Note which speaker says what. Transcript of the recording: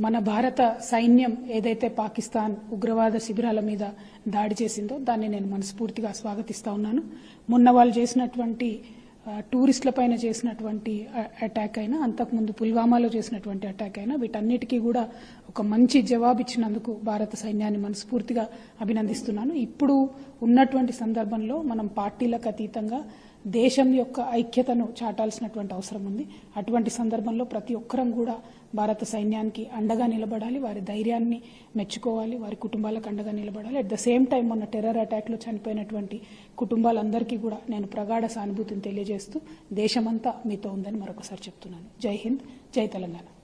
Speaker 1: మన భారత సైన్యం ఏదైతే పాకిస్తాన్ ఉగ్రవాద శిబిరాల మీద దాడి చేసిందో దాన్ని నేను మనస్ఫూర్తిగా స్వాగతిస్తా ఉన్నాను. మొన్న వాళ్ళు చేసినటువంటి ఆ, టూరిస్టుల పైన చేసినటువంటి అటాక్ అయినా అంతకుముందు పుల్వామాలో చేసినటువంటి అటాక్ అయినా వీటన్నిటికీ కూడా ఒక మంచి జవాబు ఇచ్చినందుకు భారత సైన్యాన్ని మనస్ఫూర్తిగా అభినందిస్తున్నాను. ఇప్పుడు ఉన్నటువంటి సందర్భంలో మనం పార్టీలకు అతీతంగా దేశం యొక్క ఐక్యతను చాటాల్సినటువంటి అవసరం ఉంది. అటువంటి సందర్భంలో ప్రతి ఒక్కరం కూడా భారత సైన్యానికి అండగా నిలబడాలి వారి ధైర్యాన్ని మెచ్చుకోవాలి వారి కుటుంబాలకు అండగా నిలబడాలి. అట్ ద సేమ్ టైం మొన్న టెర్రర్ అటాక్లో చనిపోయినటువంటి కుటుంబాలందరికీ కూడా నేను ప్రగాఢ సానుభూతిని తెలియజేస్తూ దేశమంతా మీతో ఉందని మరొకసారి చెప్తున్నాను. జై హింద్ జై తెలంగాణ.